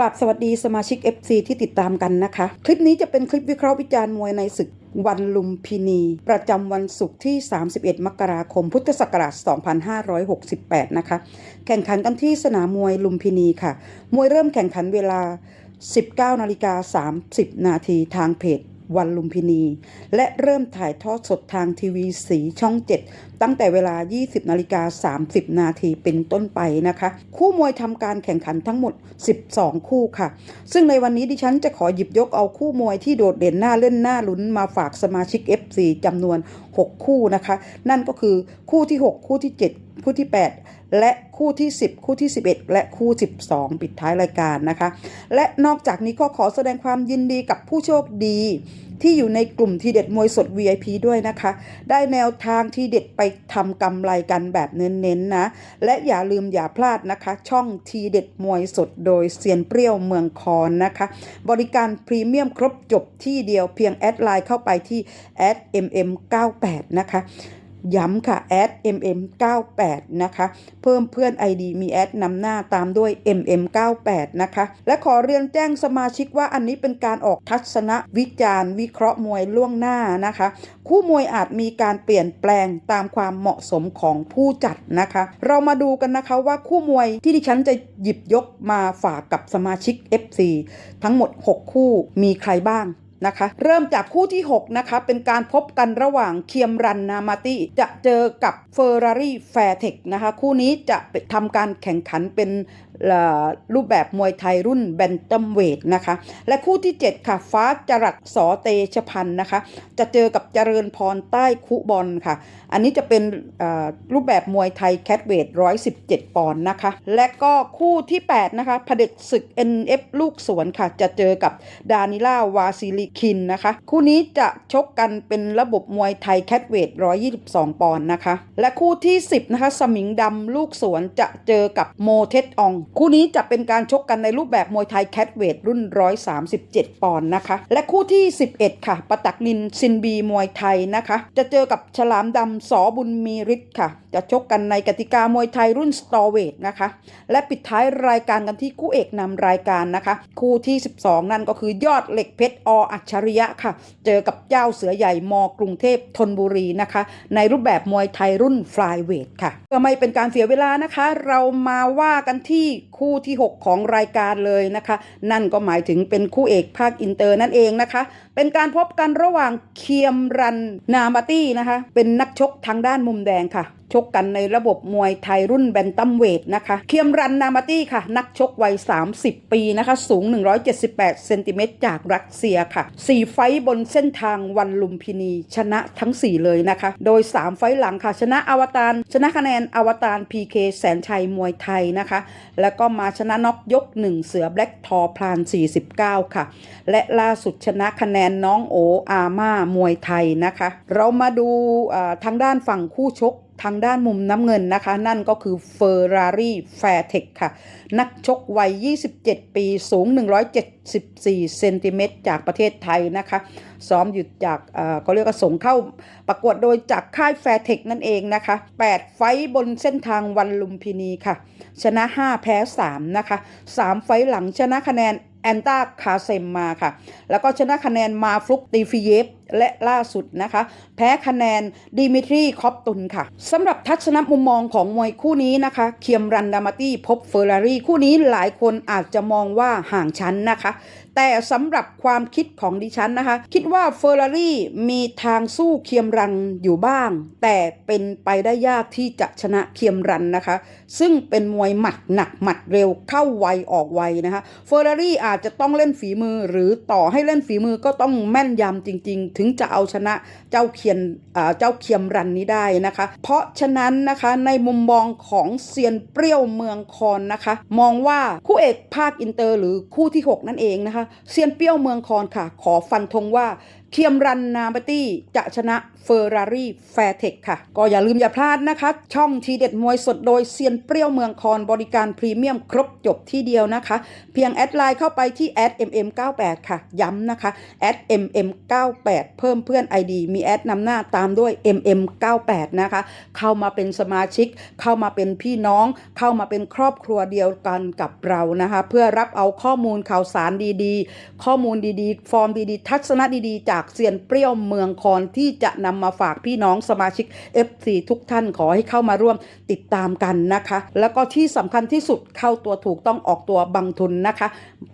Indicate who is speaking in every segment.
Speaker 1: กราบสวัสดีสมาชิก FC ที่ติดตามกันนะคะ คลิปนี้จะเป็นคลิปวิเคราะห์วิจารณ์มวยในศึกวันลุมพินี ประจำวันศุกร์ที่ 31 มกราคม พุทธศักราช 2568 นะคะ แข่งขันกันที่สนามมวยลุมพินีค่ะ มวยเริ่มแข่งขันเวลา 19 นาฬิกา 30 นาทีทางเพจ วันลุมพินี และเริ่มถ่ายทอดสดทางทีวีสีช่อง 7 ตั้งแต่เวลา 20นาฬิกา30 นาทีเป็นต้นไปนะคะ คู่มวยทำการแข่งขันทั้งหมด 12 คู่ค่ะ ซึ่งในวันนี้ดิฉันจะขอหยิบยกเอาคู่มวยที่โดดเด่นหน้าเล่นหน้าลุ้นมาฝากสมาชิก FC จำนวน 6 คู่นะคะ นั่นก็คือคู่ที่ 6 คู่ที่ 7 คู่ที่ 8 และคู่ที่ 10 คู่ที่ 11 และคู่ 12 ปิดท้ายรายการนะคะ และนอกจากนี้ก็ขอแสดงความยินดีกับผู้โชคดี ที่อยู่ในกลุ่มทีเด็ดมวยสด VIP ด้วยนะคะ ได้แนวทางที่เด็ดไปทำกำไรกันแบบเน้นๆนะ และอย่าลืมอย่าพลาดนะคะ ช่องทีเด็ดมวยสดโดยเซียนเปรี้ยวเมืองคอนนะคะ บริการพรีเมียมครบจบที่เดียวเพียงแอดไลน์เข้าไปที่ mm98 นะคะ ย้ำค่ะแอด mm98 นะคะ เพิ่มเพื่อน ID มีแอดนำหน้าตามด้วย mm98 นะคะ และขอเรียนแจ้งสมาชิกว่าอันนี้เป็นการออกทัศนวิจารณ์ วิเคราะห์มวยล่วงหน้านะคะ คู่มวยอาจมีการเปลี่ยนแปลงตามความเหมาะสมของผู้จัดนะคะ เรามาดูกันนะคะว่าคู่มวยที่ดิฉันจะหยิบยกมาฝากกับสมาชิก FC ทั้งหมด 6 คู่มีใครบ้าง นะคะ เริ่มจากคู่ที่ 6 นะคะ เป็นการพบกันระหว่างเคียมรันนามาติจะเจอกับเฟอร์รารี่แฟร์เทคนะคะ คู่นี้จะทำการแข่งขันเป็น รูปแบบมวยไทยรุ่นแบนตัมเวทนะคะ และคู่ที่ 7 ค่ะ ฟ้าจรัสสอเตชพันธ์นะคะ จะเจอกับเจริญพรใต้คุบอลค่ะ อันนี้จะเป็นรูปแบบมวยไทยแคทเวท117 ปอนด์นะคะ และก็คู่ที่ 8 นะคะพเด็จศึก NF ลูกสวนค่ะ จะเจอกับดานิล่าวาซิลิคินนะคะ คู่นี้จะชกกันเป็นระบบมวยไทยแคทเวท122 ปอนด์นะคะ และคู่ที่ 10 นะคะสมิงดำลูกสวนจะเจอกับโมเทสอองคู่นี้จะเป็นการชกกันในรูปแบบมวยไทยแคทเวทรุ่น 137 ปอนด์นะคะ และคู่ที่ 11 ค่ะปะตักนินซินบีมวยไทยนะคะ จะเจอกับฉลามดำสอบุญมีฤทธิ์ค่ะ จะชกกันในกติกามวยไทยรุ่นสตอเวทนะคะ และปิดท้ายรายการกันที่คู่เอกนำรายการนะคะ คู่ที่ 12 นั่นก็คือยอดเหล็กเพชรออัจฉริยะค่ะ เจอกับเจ้าเสือใหญ่มกรุงเทพธนบุรีนะคะ ในรูปแบบมวยไทยรุ่นฟลายเวทค่ะเพื่อไม่เป็นการเสียเวลานะคะ เรามาว่ากันที่คู่ที่ 6 ของรายการเลยนะคะ นั่นก็หมายถึงเป็นคู่เอกภาคอินเตอร์นั่นเองนะคะเป็นการพบกันระหว่างเคียมรันนามาตี้นะคะ เป็นนักชกทางด้านมุมแดงค่ะ ชกกันในระบบมวยไทยรุ่นแบนตัมเวทนะคะ เคียมรันนามาตี้ค่ะ นักชกวัย 30 ปีนะคะ สูง 178 เซนติเมตรจากรัสเซียค่ะ 4 ไฟบนเส้นทางวันลุมพินี ชนะทั้ง 4 เลยนะคะ โดย 3 ไฟหลังค่ะ ชนะอวตารชนะคะแนนอวตาร PK แสนชัยมวยไทยนะคะ แล้วก็มาชนะน็อกยก 1 เสือแบล็กทอพลาน 49 ค่ะ และล่าสุดชนะคะแนนน้องโออาม่ามวยไทยนะคะ เรามาดูทางด้านฝั่งคู่ชกทางด้านมุมน้ำเงินนะคะ นั่นก็คือเฟอร์รารี่แฟร์เทคค่ะ นักชกวัย 27 ปีสูง 174 เซนติเมตรจากประเทศไทยนะคะ ซ้อมอยู่จากเอ่อเขาเรียกว่าส่งเข้าประกวดโดยจากค่ายแฟร์เทคนั่นเองนะคะ 8 ไฟบนเส้นทางวันลุมพินีค่ะ ชนะ 5 แพ้ 3 นะคะ 3 ไฟหลังชนะคะแนน แอนตาคาเซมมาค่ะ แล้วก็ชนะคะแนนมาฟลุกตีฟิเยฟและล่าสุดนะคะ แพ้คะแนนดิมิทรีคอปตุนค่ะสำหรับทัศนมุมมองของมวยคู่นี้นะคะ เคียมรันดามาตี้พบเฟอร์รารี่คู่นี้หลายคนอาจจะมองว่าห่างชั้นนะคะแต่สำหรับความคิดของดิฉันนะคะ คิดว่าเฟอร์รารี่มีทางสู้เคียมรันอยู่บ้าง แต่เป็นไปได้ยากที่จะชนะเคียมรันนะคะ ซึ่งเป็นมวยหมัดหนักหมัดเร็วเข้าไวออกไวนะคะเฟอร์รารี่อาจจะต้องเล่นฝีมือหรือต่อให้เล่นฝีมือก็ต้องแม่นยำจริง ๆ ถึงจะเอาชนะเจ้าเคียนอ่าเจ้าเคียมรันนี้ได้นะคะ เพราะฉะนั้นนะคะในมุมมองของเซียนเปรี้ยวเมืองคอนนะคะ มองว่าคู่เอกภาคอินเตอร์ หรือคู่ที่ 6 นั่นเองนะคะเซียนเปรี้ยวเมืองคอนค่ะ ขอฟันธงว่า เคียมรันนาบตี้จะชนะเฟอร์รารี่แฟร์เทคค่ะ ก็อย่าลืมอย่าพลาดนะคะ ช่องทีเด็ดมวยสดโดยเซียนเปรี้ยวเมืองคอนบริการพรีเมียมครบจบที่เดียวนะคะ เพียงแอดไลน์เข้าไปที่แอด @mm98 ค่ะ ย้ำนะคะแอด @mm98 เพิ่มเพื่อน ID มีแอดนำหน้าตามด้วย mm98 นะคะ เข้ามาเป็นสมาชิก เข้ามาเป็นพี่น้อง เข้ามาเป็นครอบครัวเดียวกันกับเรานะคะ เพื่อรับเอาข้อมูลข่าวสารดีๆ ข้อมูลดีๆ ฟอร์มดีๆ ทัศนะดีๆจากเซียนเปรี้ยวเมืองคอนที่จะนำมาฝากพี่น้องสมาชิก FC ทุกท่านขอให้เข้ามาร่วมติดตามกันนะคะ แล้วก็ที่สำคัญที่สุดเข้าตัวถูกต้องออกตัวบังทุนนะคะ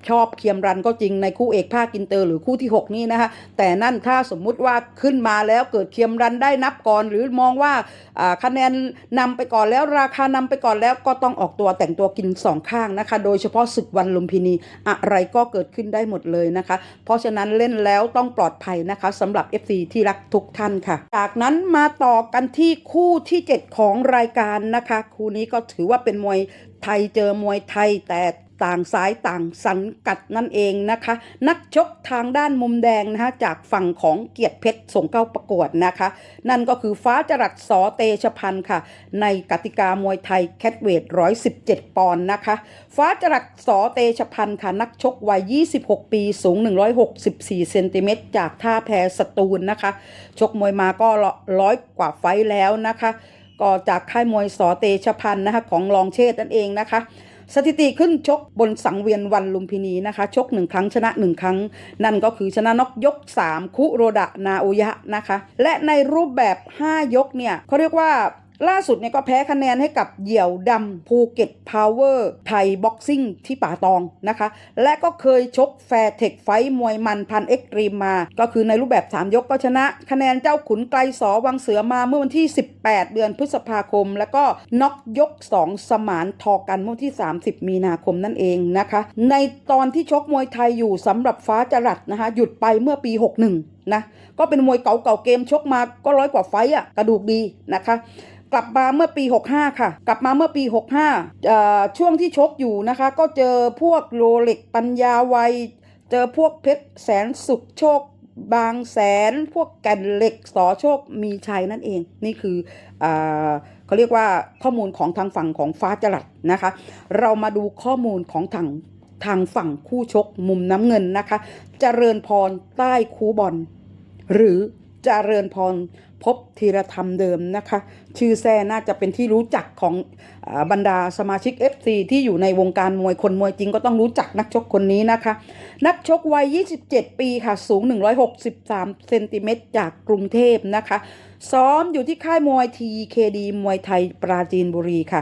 Speaker 1: ชอบเคียมรันก็จริงในคู่เอกภาคกินเตอร์หรือคู่ที่ 6 นี่นะคะแต่นั่นถ้าสมมุติว่าขึ้นมาแล้วเกิดเคียมรันได้นับก่อน หรือมองว่าอ่าคะแนนนำไปก่อนแล้วราคานำไปก่อนแล้วก็ต้องออกตัวแต่งตัวกินสองข้างนะคะ โดยเฉพาะศึกวันลุมพินีอะไรก็เกิดขึ้นได้หมดเลยนะคะ เพราะฉะนั้นเล่นแล้วต้องปลอดภัยนะคะสำหรับ FC ที่รักทุกท่านค่ะ จากนั้นมาต่อกันที่คู่ที่ 7 ของรายการนะคะ คู่นี้ก็ถือว่าเป็นมวยไทยเจอมวยไทยแต่ ต่างสายต่างสังกัดนั่นเองนะคะ นักชกทางด้านมุมแดงนะคะจากฝั่งของเกียรติเพชรส่งเข้าประกวดนะคะ นั่นก็คือฟ้าจรัสสอเตชพันธ์ค่ะ ในกติกามวยไทยแคทเวท117 ปอนด์นะคะ ฟ้าจรัสสอเตชพันธ์ค่ะ นักชกวัย 26 ปีสูง 164 เซนติเมตรจากท่าแพสตูลนะคะ ชกมวยมาก็ร้อยกว่าไฟแล้วนะคะ ก็จากค่ายมวยสอเตชพันธ์นะคะของรองเชษนั่นเองนะคะ สถิติขึ้นชกบนสังเวียนวันลุมพินีนะคะ ชกหนึ่งครั้งชนะหนึ่งครั้ง นั่นก็คือชนะนกยก 3 คุโรดะนาโอยะนะคะ และในรูปแบบ 5 ยกเนี่ยเขาเรียกว่า ล่าสุดเนี่ยก็แพ้คะแนนให้กับเหยี่ยวดำภูเก็ตพาวเวอร์ไทยบ็อกซิ่งที่ป่าตองนะคะ และก็เคยชกแฟร์เทคไฟท์มวยมันพันเอ็กตรีมมา ก็คือในรูปแบบ 3 ยกก็ชนะ คะแนนเจ้าขุนไกลสอวังเสือมาเมื่อวันที่ 18 เดือนพฤษภาคม แล้วก็น็อกยก 2 สมานทอกันเมื่อวันที่ 30 มีนาคมนั่นเองนะคะ ในตอนที่ชกมวยไทยอยู่สำหรับฟ้าจรัสนะคะหยุดไปเมื่อปี 61นะก็เป็นมวยเก่าๆเกมชกมาก็ร้อยกว่าไฟต์อะกระดูกดีนะคะ กลับมาเมื่อปี 65 ค่ะ กลับมาเมื่อปี 65เอ่อช่วงที่ชกอยู่นะคะ ก็เจอพวกโรเล็กปัญญาวัย เจอพวกเพชรแสนสุขโชคบางแสนพวกแก่นเหล็กสอโชคมีชัยนั่นเอง นี่คืออเขาเรียกว่าข้อมูลของทางฝั่งของฟ้าจรัสนะคะ เรามาดูข้อมูลของทางทางฝั่งคู่ชกมุมน้ำเงินนะคะจเจริญพรใต้คูบอลหรือจเจริญพร พบธีรธรรมเดิมนะคะ ชื่อแซ่น่าจะเป็นที่รู้จักของอบรรดาสมาชิก FC ที่อยู่ในวงการมวยคนมวยจริงก็ต้องรู้จักนักชกคนนี้นะคะ นักชกวัย 27 ปีค่ะ สูง 163เซนติเมตรจากกรุงเทพนะคะซ้อมอยู่ที่ค่ายมวย TKD มวยไทยปราจีนบุรีค่ะ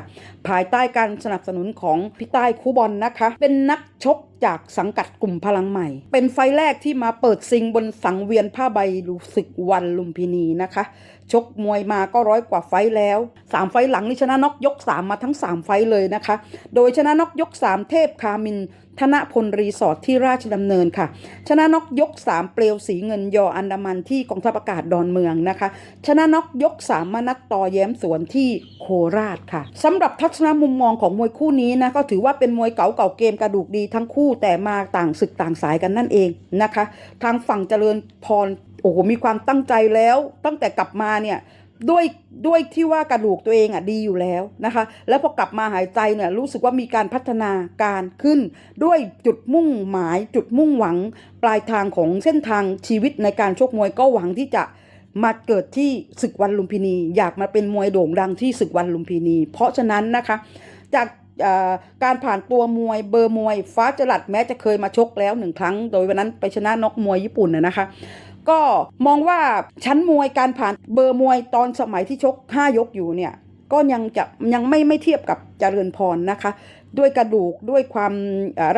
Speaker 1: ภายใต้การสนับสนุนของพี่ใต้คูบอลนะคะ เป็นนักชกจากสังกัดกลุ่มพลังใหม่ เป็นไฟแรกที่มาเปิดซิงบนสังเวียนผ้าใบลูศึกวันลุมพินีนะคะ ชกมวยมาก็ร้อยกว่าไฟแล้ว 3 ไฟหลังนี่ชนะน็อกยก 3 มาทั้ง 3 ไฟเลยนะคะ โดยชนะน็อกยก 3 เทพคามิน ธนพลรีสอร์ทที่ราชดำเนินค่ะ ชนะน็อกยก 3 เปลวสีเงินยออันดามันที่กองทัพอากาศดอนเมืองนะคะ ชนะน็อกยก 3 มนัดต่อแย้มสวนที่โคราชค่ะสำหรับทัศนมุมมองของมวยคู่นี้นะก็ถือว่าเป็นมวยเก่าเก่าเกมกระดูกดีทั้งคู่แต่มาต่างศึกต่างสายกันนั่นเองนะคะ ทางฝั่งเจริญพร โอ้โหมีความตั้งใจแล้วตั้งแต่กลับมาเนี่ยด้วยด้วยที่ว่ากระดูกตัวเองอะดีอยู่แล้วนะคะ แล้วพอกลับมาหายใจเนี่ยรู้สึกว่ามีการพัฒนาการขึ้น ด้วยจุดมุ่งหมายจุดมุ่งหวัง ปลายทางของเส้นทางชีวิตในการชกมวยก็หวังที่จะมาเกิดที่ศึกวันลุมพินี อยากมาเป็นมวยโด่งดังที่ศึกวันลุมพินี เพราะฉะนั้นนะคะ จากการผ่านตัวมวยเบอร์มวย ฟ้าจรัดแม้จะเคยมาชกแล้วหนึ่งครั้ง โดยวันนั้นไปชนะนกมวยญี่ปุ่นนะนะคะ ก็มองว่าชั้นมวยการผ่านเบอร์มวยตอนสมัยที่ชก 5 ยกอยู่เนี่ยก็ยังจะยังไม่ไม่เทียบกับเจริญพรนะคะ ด้วยกระดูกด้วยความ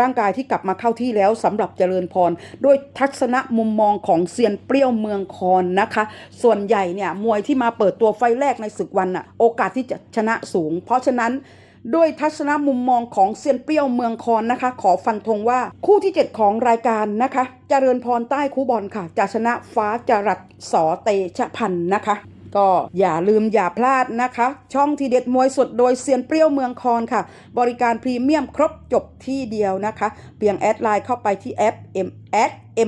Speaker 1: ร่างกายที่กลับมาเข้าที่แล้วสำหรับเจริญพรด้วยทัศนะมุมมองของเซียนเปรี้ยวเมืองคอนนะคะ ส่วนใหญ่เนี่ยมวยที่มาเปิดตัวไฟแรกในศึกวันอะโอกาสที่จะชนะสูง เพราะฉะนั้น ด้วยทัศนมุมมองของเซียนเปรี้ยวเมืองคอนนะคะ ขอฟันธงว่าคู่ที่ 7 ของรายการนะคะเจริญพรใต้คู่บอลค่ะ จะชนะฟ้าจรัสสอเตชะพันธ์นะคะ ก็อย่าลืมอย่าพลาดนะคะ ช่องทีเด็ดมวยสดโดยเซียนเปรี้ยวเมืองคอนค่ะ บริการพรีเมียมครบจบที่เดียวนะคะ เพียงแอดไลน์เข้าไปที่แอป M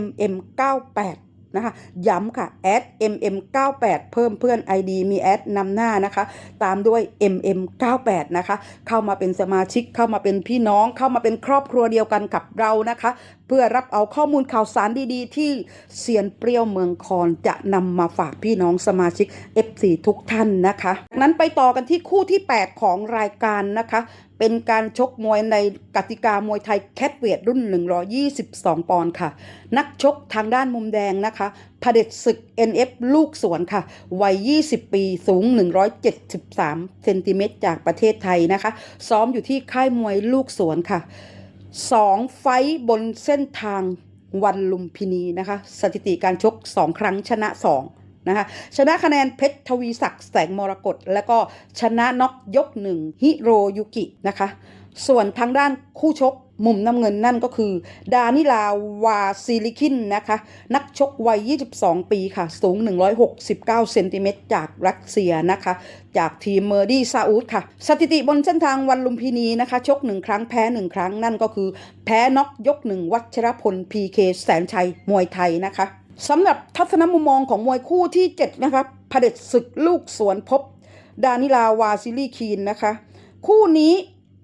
Speaker 1: m m 98 นะคะ ย้ำค่ะแอด mm98 เพิ่มเพื่อน ID มีแอดนำหน้านะคะ ตามด้วย mm98 นะคะ เข้ามาเป็นสมาชิกเข้ามาเป็นพี่น้องเข้ามาเป็นครอบครัวเดียวกันกับเรานะคะ เพื่อรับเอาข้อมูลข่าวสารดีๆ ที่เซียนเปรี้ยวเมืองคอนจะนำมาฝากพี่น้องสมาชิก FC ทุกท่านนะคะจากนั้นไปต่อกันที่คู่ที่ 8 ของรายการนะคะ เป็นการชกมวยในกติกามวยไทยแคทเวทรุ่น 122 ปอนด์ค่ะ นักชกทางด้านมุมแดงนะคะพเด็จศึก NF ลูกสวนค่ะ วัย 20 ปีสูง 173 เซนติเมตรจากประเทศไทยนะคะ ซ้อมอยู่ที่ค่ายมวยลูกสวนค่ะ 2ไฟบนเส้นทางวันลุมพินีนะคะ สถิติการชก2ครั้งชนะ2 นะคะชนะคะแนนเพชรทวีศักดิ์แสงมรกตแล้วก็ชนะน็อกยกหนึ่งฮิโรยุกินะคะส่วนทางด้านคู่ชกมุมน้ำเงินนั่นก็คือ ดานิลาวาซิลิคินนะคะ นักชกวัย 22 ปีค่ะ สูง 169 เซนติเมตรจากรัสเซียนะคะ จากทีมเมอร์ดี้ซาอุดค่ะ สถิติบนเส้นทางวันลุมพินีนะคะ ชก 1 ครั้งแพ้ 1 ครั้งนั่นก็คือ แพ้น็อกยก 1 วัชรพลพีเคแสนชัยมวยไทยนะคะ สำหรับทัศนมุมมองของมวยคู่ที่ 7 นะคะพเด็จศึกลูกสวนพบ ดานิลาวาซิลีคีนนะคะ คู่นี้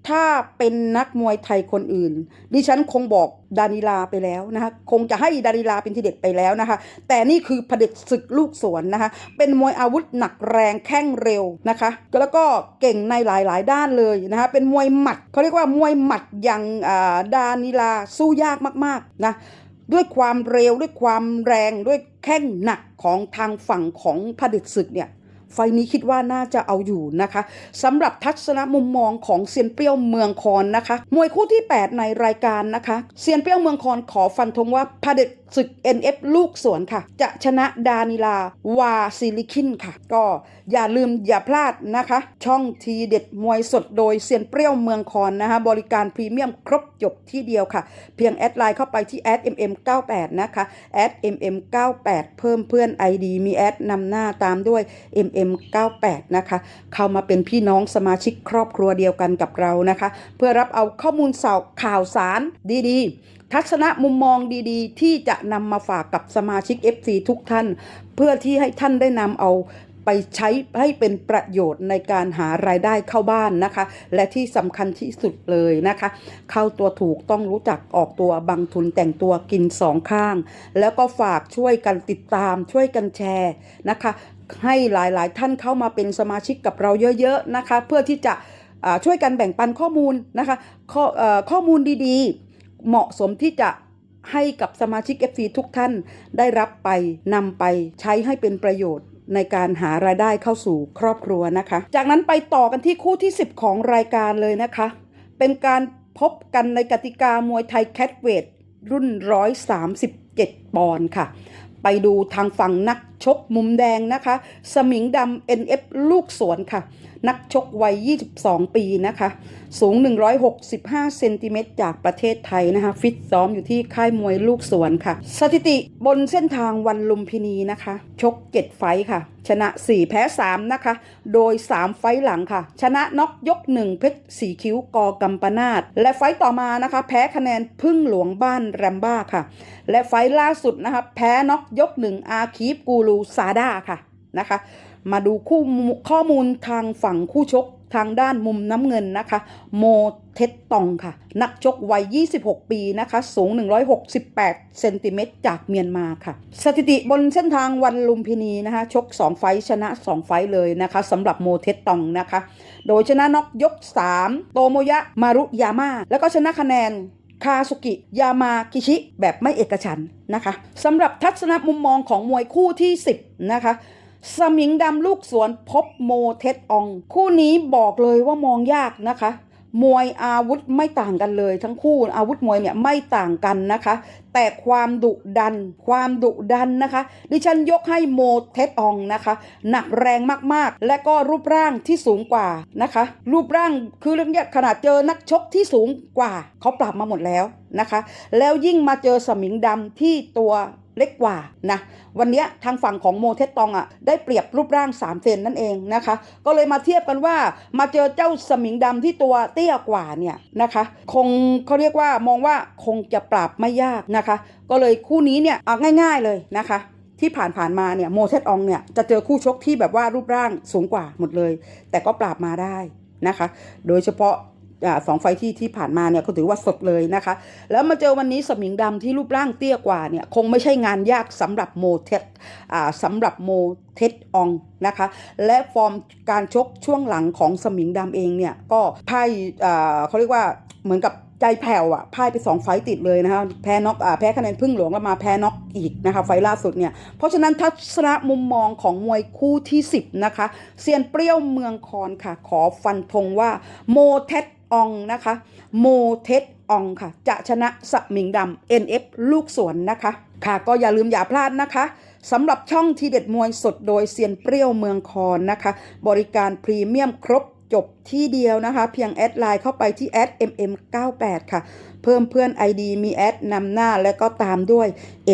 Speaker 1: ถ้าเป็นนักมวยไทยคนอื่น ดิฉันคงบอกดานิลาไปแล้วนะคะคงจะให้ดานิลาเป็นทีเด็ดไปแล้วนะคะ แต่นี่คือเผด็จศึกลูกสวนนะคะเป็นมวยอาวุธหนักแรงแข้งเร็วนะคะแล้วก็เก่งในหลายๆ ด้านเลยนะคะเป็นมวยหมัดเขาเรียกว่ามวยหมัดอย่างดานิลาสู้ยากมากๆนะ ด้วยความเร็วด้วยความแรงด้วยแข้งหนักของทางฝั่งของพเผด็จศึกเนี่ยไฟนี้คิดว่าน่าจะเอาอยู่นะคะสำหรับทัศนมุมมองของเซียนเปรี้ยวเมืองคอนนะคะ มวยคู่ที่ 8 ในรายการนะคะเซียนเปรี้ยวเมืองคอนขอฟันธงว่าพเผด็จศึก NF ลูกสวนค่ะ จะชนะดานิลาวาซิลิคินค่ะ ก็อย่าลืมอย่าพลาดนะคะ ช่องทีเด็ดมวยสดโดยเซียนเปรี้ยวเมืองคอนนะคะ บริการพรีเมียมครบจบที่เดียวค่ะ เพียงแอดไลน์เข้าไปที่แอด mm98 นะคะแอด mm98 เพิ่มเพื่อน ID มีแอดนำหน้าตามด้วย mm98 นะคะ เข้ามาเป็นพี่น้องสมาชิกครอบครัวเดียวกันกับเรานะคะ เพื่อรับเอาข้อมูลสาวข่าวสารดีๆทัศนะมุมมองดีๆ ที่จะนำมาฝากกับสมาชิก FC ทุกท่าน เพื่อที่ให้ท่านได้นำเอาไปใช้ให้เป็นประโยชน์ในการหารายได้เข้าบ้านนะคะ และที่สำคัญที่สุดเลยนะคะ เข้าตัวถูกต้องรู้จักออกตัวบังทุนแต่งตัวกินสองข้าง แล้วก็ฝากช่วยกันติดตามช่วยกันแชร์นะคะ ให้หลายๆ ท่านเข้ามาเป็นสมาชิกกับเราเยอะ ๆ นะคะ เพื่อที่จะช่วยกันแบ่งปันข้อมูลนะคะข้อข้อมูลดีๆ เหมาะสมที่จะให้กับสมาชิก FC ทุกท่านได้รับไปนำไปใช้ให้เป็นประโยชน์ในการหารายได้เข้าสู่ครอบครัวนะคะ จากนั้นไปต่อกันที่คู่ที่ 10 ของรายการเลยนะคะ เป็นการพบกันในกติกามวยไทยแคทเวทรุ่น 137 ปอนด์ค่ะ ไปดูทางฝั่งนักชกมุมแดงนะคะ สมิงดำ NF ลูกสวนค่ะ นักชกวัย 22 ปีนะคะ สูง 165 เซนติเมตรจากประเทศไทยนะคะ ฟิตซ้อมอยู่ที่ค่ายมวยลูกสวนค่ะ สถิติบนเส้นทางวันลุมพินีนะคะ ชก 7 ไฟค่ะ ชนะ 4 แพ้ 3 นะคะ โดย 3 ไฟหลังค่ะ ชนะน็อกยก 1 เพชรสีคิ้วกอกัมปนาตและไฟต่อมานะคะ แพ้คะแนนพึ่งหลวงบ้านแรมบ้าค่ะ และไฟล่าสุดนะคะแพ้น็อกยก1อาคีฟกูรูซาดาค่ะนะคะ มาดูคู่ข้อมูลทางฝั่งคู่ชกทางด้านมุมน้ำเงินนะคะ โมเทตตองค่ะ นักชกวัย 26 ปีนะคะ สูง 168 เซนติเมตรจากเมียนมาค่ะ สถิติบนเส้นทางวันลุมพินีนะคะ ชก 2 ไฟชนะ 2 ไฟเลยนะคะสำหรับโมเทตตองนะคะ โดยชนะน็อกยก 3 โตโมยะมารุยาม่าแล้วก็ชนะคะแนน คาสุกิ ยามากิชิ แบบไม่เอกฉันนะคะสำหรับทัศนมุมมองของมวยคู่ที่ 10 นะคะสมิงดำลูกสวนพบโมเทสออง คู่นี้บอกเลยว่ามองยากนะคะ มวยอาวุธไม่ต่างกันเลย ทั้งคู่อาวุธมวยเนี่ยไม่ต่างกันนะคะ แต่ความดุดัน ความดุดันนะคะ ดิฉันยกให้โมเทสอองนะคะ หนักแรงมากๆ และก็รูปร่างที่สูงกว่านะคะ รูปร่างคือเรื่องเนี้ยขนาดเจอนักชกที่สูงกว่า เขาปรับมาหมดแล้วนะคะ แล้วยิ่งมาเจอสมิงดำที่ตัว เล็กกว่านะวันนี้ทางฝั่งของโมเทสตองอะได้เปรียบรูปร่าง 3 เซนนั่นเองนะคะ ก็เลยมาเทียบกันว่ามาเจอเจ้าสมิงดำที่ตัวเตี้ยกว่าเนี่ยนะคะ คงเขาเรียกว่ามองว่าคงจะปราบไม่ยากนะคะ ก็เลยคู่นี้เนี่ยเอาง่าย ๆเลยนะคะที่ผ่านผ่านๆมาเนี่ยโมเทสอองเนี่ยจะเจอคู่ชกที่แบบว่ารูปร่างสูงกว่าหมดเลย แต่ก็ปราบมาได้นะคะ โดยเฉพาะ สองไฟที่ที่ผ่านมาเนี่ยก็ถือว่าสดเลยนะคะ แล้วมาเจอวันนี้สมิงดำที่รูปร่างเตี้ยกว่าเนี่ยคงไม่ใช่งานยากสำหรับโมเทสอ่าสำหรับโมเทสอองนะคะ และฟอร์มการชกช่วงหลังของสมิงดำเองเนี่ยก็พ่ายอ่าเขาเรียกว่าเหมือนกับใจแผ่วอะพ่ายไปสองไฟติดเลยนะคะแพ้น็อกอ่าแพ้คะแนนพึ่งหลวงแล้วมาแพ้น็อกอีกนะคะ ไฟล์ล่าสุดเนี่ย เพราะฉะนั้นทัศนะมุมมองของมวยคู่ที่ 10 นะคะเซียนเปรี้ยวเมืองคอนค่ะ ขอฟันธงว่าโมเทส อองนะคะ โมเทสอองค่ะ จะชนะสมิงดำ NF ลูกสวนนะคะ ค่ะก็อย่าลืมอย่าพลาดนะคะสำหรับช่องทีเด็ดมวยสดโดยเซียนเปรี้ยวเมืองคอนนะคะ บริการพรีเมียมครบ จบที่เดียวนะคะ เพียงแอดไลน์เข้าไปที่แอด mm98 ค่ะ เพิ่มเพื่อน ID มีแอดนำหน้าและก็ตามด้วย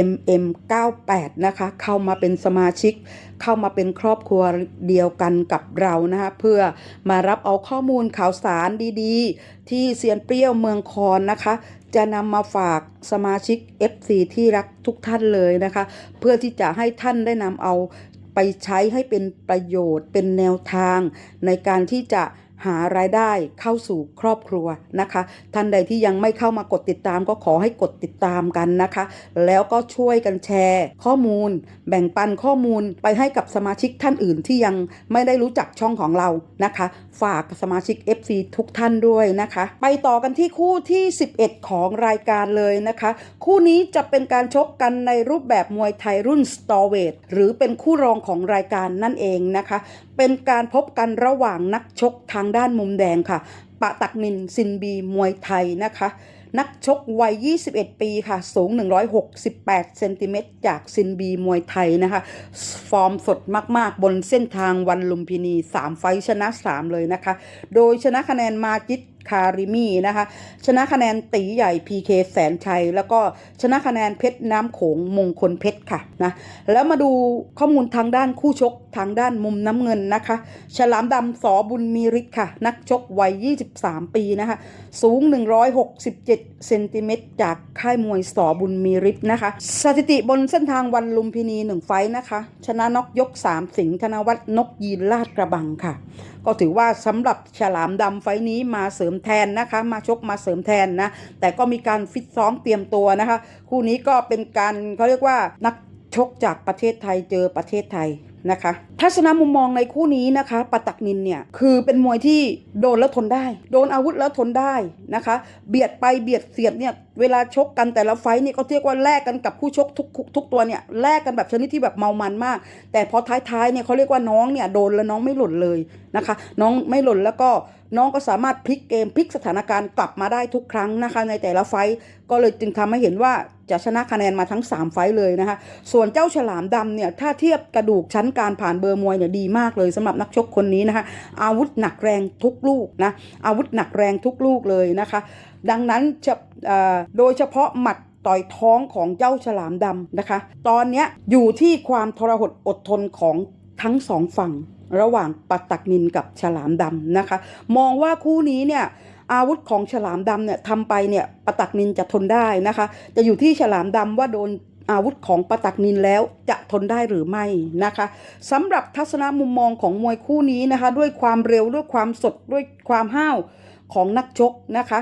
Speaker 1: mm98 นะคะ เข้ามาเป็นสมาชิก เข้ามาเป็นครอบครัวเดียวกันกับเรานะคะ เพื่อมารับเอาข้อมูลข่าวสารดีๆ ที่เซียนเปรี้ยวเมืองคอนนะคะ จะนำมาฝากสมาชิก FC ที่รักทุกท่านเลยนะคะ เพื่อที่จะให้ท่านได้นำเอา ไปใช้ให้เป็นประโยชน์เป็นแนวทางในการที่จะ หารายได้เข้าสู่ครอบครัวนะคะ ท่านใดที่ยังไม่เข้ามากดติดตามก็ขอให้กดติดตามกันนะคะ แล้วก็ช่วยกันแชร์ ข้อมูล แบ่งปันข้อมูลไปให้กับสมาชิกท่านอื่นที่ยังไม่ได้รู้จักช่องของเรานะคะ ฝากสมาชิก FC ทุกท่านด้วยนะคะ ไปต่อกันที่คู่ที่ 11 ของรายการเลยนะคะ คู่นี้จะเป็นการชกกันในรูปแบบมวยไทยรุ่นสตอเวทหรือเป็นคู่รองของรายการนั่นเองนะคะ เป็นการพบกันระหว่างนักชกทางด้านมุมแดงค่ะ ปะตักนินซินบีมวยไทยนะคะ นักชกวัย 21 ปีค่ะ สูง 168 เซนติเมตรจากซินบีมวยไทยนะคะ ฟอร์มสดมากๆ บนเส้นทางวันลุมพินี 3 ไฟชนะ 3 เลยนะคะ โดยชนะคะแนนมาจิตคาริมีนะคะ ชนะคะแนนตีใหญ่ PK แสนชัย แล้วก็ชนะคะแนนเพชรน้ำโขงมงคลเพชรค่ะนะแล้วมาดูข้อมูลทางด้านคู่ชกทางด้านมุมน้ำเงินนะคะ ฉลามดำสอบุญมีฤทธิ์ค่ะ นักชกวัย 23 ปีนะคะ สูง 167 เซนติเมตรจากค่ายมวยสอบุญมีฤทธิ์นะคะ สถิติบนเส้นทางวันลุมพินี 1 ไฟนะคะ ชนะนกยก 3 สิงห์ธนวัฒน์นกยีนลาดกระบังค่ะ ก็ถือว่าสำหรับฉลามดำไฟนี้มาเสริมแทนนะคะ มาชกมาเสริมแทนนะ แต่ก็มีการฟิตซ้อมเตรียมตัวนะคะ คู่นี้ก็เป็นการเขาเรียกว่านักชกจากประเทศไทยเจอประเทศไทย นะคะทัศนมุมมองในคู่นี้นะคะปะตักนินเนี่ยคือเป็นมวยที่โดนแล้วทนได้ โดนอาวุธแล้วทนได้นะคะ เบียดไปเบียดเสียดเนี่ยเวลาชกกันแต่ละไฟเนี่ยก็เรียกว่าแลกกันกับคู่ชกทุกทุกตัวเนี่ยแลกกันแบบชนิดที่แบบเมามันมาก แต่พอท้ายๆเนี่ยเขาเรียกว่าน้องเนี่ยโดนแล้วน้องไม่หล่นเลยนะคะ น้องไม่หล่นแล้วก็ น้องก็สามารถพลิกเกมพลิกสถานการณ์กลับมาได้ทุกครั้งนะคะในแต่ละไฟต์ก็เลยจึงทำให้เห็นว่าจะชนะคะแนนมาทั้ง 3 ไฟต์เลยนะคะ ส่วนเจ้าฉลามดำเนี่ยถ้าเทียบกระดูกชั้นการผ่านเบอร์มวยเนี่ยดีมากเลยสำหรับนักชกคนนี้นะคะอาวุธหนักแรงทุกลูกนะอาวุธหนักแรงทุกลูกเลยนะคะ ดังนั้นจะโดยเฉพาะหมัดต่อยท้องของเจ้าฉลามดำนะคะ ตอนนี้อยู่ที่ความทรหดอดทนของทั้งสองฝั่ง ระหว่างปัตตักนินกับฉลามดำนะคะ มองว่าคู่นี้เนี่ยอาวุธของฉลามดำเนี่ยทำไปเนี่ยปะตักนินจะทนได้นะคะ จะอยู่ที่ฉลามดำว่าโดนอาวุธของปะตักนินแล้วจะทนได้หรือไม่นะคะสำหรับทัศนมุมมองของมวยคู่นี้นะคะ ด้วยความเร็วด้วยความสดด้วยความห้าวของนักชกนะคะ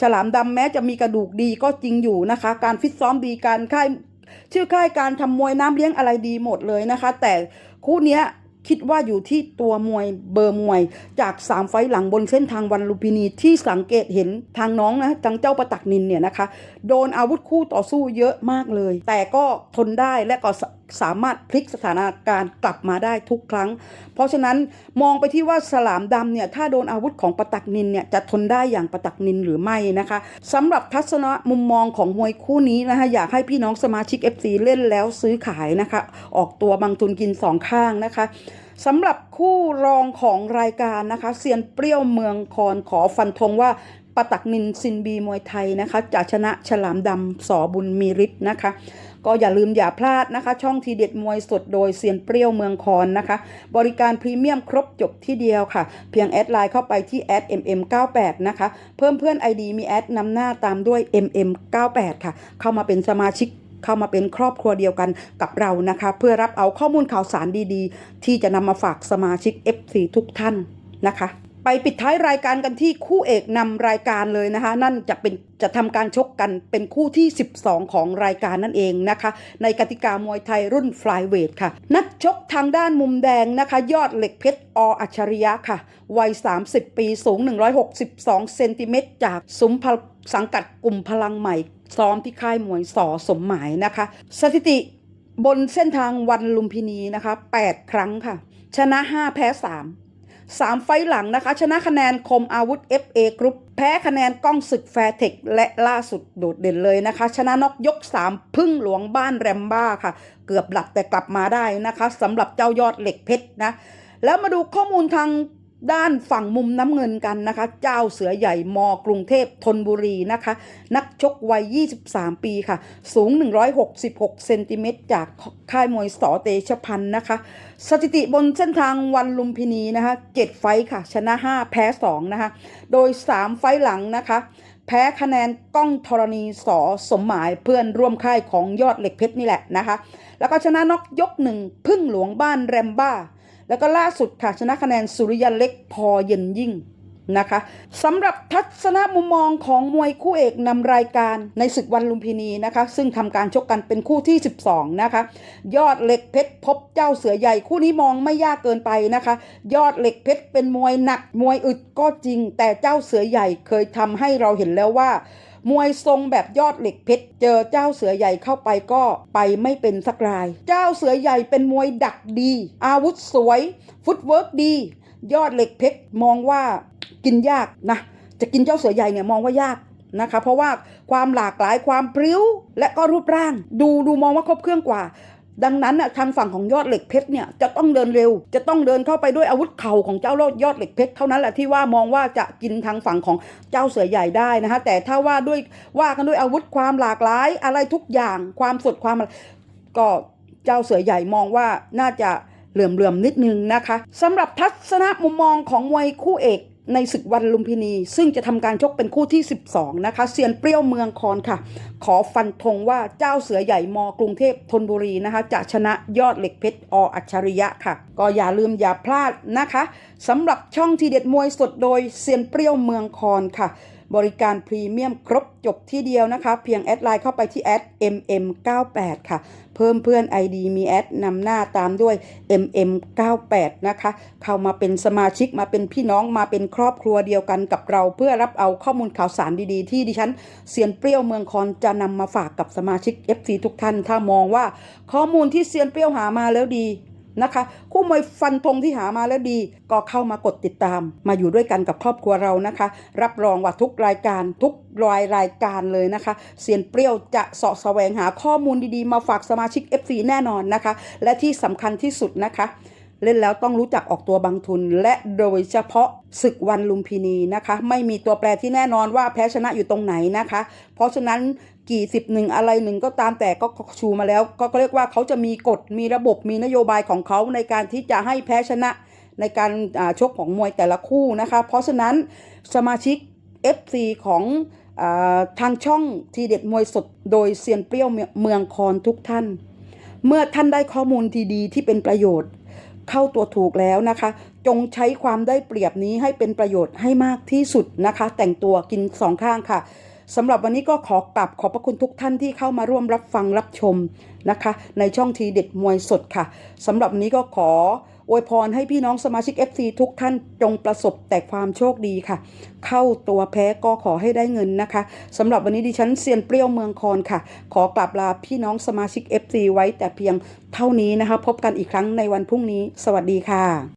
Speaker 1: ฉลามดำแม้จะมีกระดูกดีก็จริงอยู่นะคะ การฟิตซ้อมดีการค่ายชื่อค่ายการทำมวยน้ำเลี้ยงอะไรดีหมดเลยนะคะ แต่คู่นี้ คิดว่าอยู่ที่ตัวมวยเบอร์มวย จาก 3 ไฟหลังบนเส้นทางวันลุมพินีที่สังเกตเห็นทางน้องนะทางเจ้าประตักนินเนี่ยนะคะ โดนอาวุธคู่ต่อสู้เยอะมากเลย แต่ก็ทนได้และก็สามารถพลิกสถานการณ์กลับมาได้ทุกครั้ง เพราะฉะนั้นมองไปที่ว่าสลามดำเนี่ยถ้าโดนอาวุธของปะตักนินเนี่ยจะทนได้อย่างปะตักนินหรือไม่นะคะสำหรับทัศนะมุมมองของมวยคู่นี้นะคะอยากให้พี่น้องสมาชิก FC เล่นแล้วซื้อขายนะคะ ออกตัวบางทุนกินสองข้างนะคะสำหรับคู่รองของรายการนะคะเซียนเปรี้ยวเมืองคอนขอฟันธงว่าปะตักนินซินบีมวยไทยนะคะจะชนะฉลามดำสอบุญมีฤทธิ์นะคะ ก็อย่าลืมอย่าพลาดนะคะ ช่องทีเด็ดมวยสดโดยเซียนเปรี้ยวเมืองคอนนะคะ บริการพรีเมียมครบจบที่เดียวค่ะ เพียงแอดไลน์เข้าไปที่แอด mm98 นะคะ เพิ่มเพื่อน ID มีแอดนำหน้าตามด้วย mm98 ค่ะ เข้ามาเป็นสมาชิกเข้ามาเป็นครอบครัวเดียวกันกับเรานะคะ เพื่อรับเอาข้อมูลข่าวสารดีๆ ที่จะนำมาฝากสมาชิก FC ทุกท่านนะคะ ไปปิดท้ายรายการกันที่คู่เอกนำรายการเลยนะคะ นั่นจะเป็นจะทำการชกกันเป็นคู่ที่ 12 ของรายการนั่นเองนะคะ ในกติกามวยไทยรุ่นฟลายเวทค่ะ นักชกทางด้านมุมแดงนะคะ ยอดเหล็กเพชรออัจฉริยะค่ะ วัย 30 ปีสูง 162 เซนติเมตรจากซุ้มพลสังกัดกลุ่มพลังใหม่ ซ้อมที่ค่ายมวยสอสมหมายนะคะ สถิติบนเส้นทางวันลุมพินีนะคะ 8 ครั้งค่ะ ชนะ 5 แพ้ 3 สามไฟหลังนะคะ ชนะคะแนนคมอาวุธ FA กรุ๊ปแพ้คะแนนกล้องศึกแฟร์เทคและล่าสุดโดดเด่นเลยนะคะ ชนะนกยก 3 พึ่งหลวงบ้านแรมบ้าค่ะ เกือบหลับแต่กลับมาได้นะคะสำหรับเจ้ายอดเหล็กเพชรนะ แล้วมาดูข้อมูลทาง ด้านฝั่งมุมน้ำเงินกันนะคะ เจ้าเสือใหญ่มกรุงเทพธนบุรีนะคะ นักชกวัย 23 ปีค่ะ สูง 166 เซนติเมตรจากค่ายมวยสอเตชพันธ์นะคะ สถิติบนเส้นทางวันลุมพินีนะคะ 7 ไฟค่ะ ชนะ 5 แพ้ 2 นะคะ โดย 3 ไฟหลังนะคะ แพ้คะแนนก้องธรณีสอสมหมายเพื่อนร่วมค่ายของยอดเหล็กเพชรนี่แหละนะคะ แล้วก็ชนะนอกยกหนึ่งพึ่งหลวงบ้านแรมบ้า แล้วก็ล่าสุดค่ะชนะคะแนนสุริยันเล็กพอเย็นยิ่งนะคะสำหรับทัศนมุมมองของมวยคู่เอกนำรายการในศึกวันลุมพินีนะคะ ซึ่งทำการชกกันเป็นคู่ที่ 12 นะคะ ยอดเหล็กเพชรพบเจ้าเสือใหญ่คู่นี้มองไม่ยากเกินไปนะคะ ยอดเหล็กเพชรเป็นมวยหนัก มวยอึดก็จริง แต่เจ้าเสือใหญ่เคยทำให้เราเห็นแล้วว่า มวยทรงแบบยอดเหล็กเพชร เจอเจ้าเสือใหญ่เข้าไปก็ไปไม่เป็นสักราย เจ้าเสือใหญ่เป็นมวยดักดี อาวุธสวย ฟุตเวิร์กดี ยอดเหล็กเพชรมองว่ากินยากนะ จะกินเจ้าเสือใหญ่เนี่ยมองว่ายากนะคะ เพราะว่าความหลากหลายความพริ้ว และก็รูปร่าง ดูดูมองว่าครบเครื่องกว่า ดังนั้นน่ะทางฝั่งของยอดเหล็กเพชรเนี่ยจะต้องเดินเร็ว จะต้องเดินเข้าไปด้วยอาวุธเข่าของเจ้ายอดเหล็กเพชรเท่านั้นแหละที่ว่ามองว่าจะกินทางฝั่งของเจ้าเสือใหญ่ได้นะคะแต่ถ้าว่าด้วยว่ากันด้วยอาวุธความหลากหลายอะไรทุกอย่างความสดความอะไรก็เจ้าเสือใหญ่มองว่าน่าจะเหลื่อมเลื่อมๆนิดนึงนะคะสำหรับทัศนะมุมมองของมวยคู่เอก ในศึกวันลุมพินี ซึ่งจะทำการชกเป็นคู่ที่ 12 นะคะเซียนเปรี้ยวเมืองคอนค่ะ ขอฟันธงว่าเจ้าเสือใหญ่มกรุงเทพธนบุรีนะคะ จะชนะยอดเหล็กเพชรออัจฉริยะค่ะ ก็อย่าลืมอย่าพลาดนะคะสำหรับช่องทีเด็ดมวยสดโดยเซียนเปรี้ยวเมืองคอนค่ะ บริการพรีเมียมครบจบที่เดียวนะคะ เพียงแอดไลน์เข้าไปที่แอด mm98 ค่ะ เพิ่มเพื่อน ID มีแอดนำหน้าตามด้วย mm98 นะคะ เข้ามาเป็นสมาชิกมาเป็นพี่น้องมาเป็นครอบครัวเดียวกันกับเรา เพื่อรับเอาข้อมูลข่าวสารดีๆ ที่ดิฉันเซียนเปรี้ยวเมืองคอนจะนำมาฝากกับสมาชิก FC ทุกท่าน ถ้ามองว่าข้อมูลที่เซียนเปรี้ยวหามาแล้วดี นะคะ คู่มวยฟันธงที่หามาแล้วดี ก็เข้ามากดติดตาม มาอยู่ด้วยกันกับครอบครัวเรานะคะ รับรองว่าทุกรายการทุกรายรายการเลยนะคะเซียนเปรี้ยวจะเสาะแสวงหาข้อมูลดีๆ มาฝากสมาชิก FC แน่นอนนะคะ และที่สำคัญที่สุดนะคะเล่นแล้วต้องรู้จักออกตัวบางทุน และโดยเฉพาะศึกวันลุมพินีนะคะ ไม่มีตัวแปรที่แน่นอนว่าแพ้ชนะอยู่ตรงไหนนะคะ เพราะฉะนั้น กี่สิบหนึ่งอะไรหนึ่งก็ตามแต่ก็ชูมาแล้ว ก็เรียกว่าเขาจะมีกฎมีระบบมีนโยบายของเขาในการที่จะให้แพ้ชนะในการชกของมวยแต่ละคู่นะคะ เพราะฉะนั้นสมาชิก FC ของอทางช่องทีเด็ดมวยสดโดยเซียนเปรี้ยวเมืองคอนทุกท่าน เมื่อท่านได้ข้อมูลทีดีที่เป็นประโยชน์ เข้าตัวถูกแล้วนะคะ จงใช้ความได้เปรียบนี้ให้เป็นประโยชน์ให้มากที่สุดนะคะ แต่งตัวกินสองข้างค่ะ สำหรับวันนี้ก็ขอกลับขอบพระคุณทุกท่านที่เข้ามาร่วมรับฟังรับชมนะคะ ในช่องทีเด็ดมวยสดค่ะสำหรับนนี้ก็ขออวยพรให้พี่น้องสมาชิก FC ทุกท่านจงประสบแต่ความโชคดีค่ะ เข้าตัวแพ้ก็ขอให้ได้เงินนะคะสำหรับวันนี้ดิฉันเซียนเปรี้ยวเมืองคอนค่ะ ขอกลับลาพี่น้องสมาชิก FC ไว้แต่เพียงเท่านี้นะคะ พบกันอีกครั้งในวันพรุ่งนี้ สวัสดีค่ะ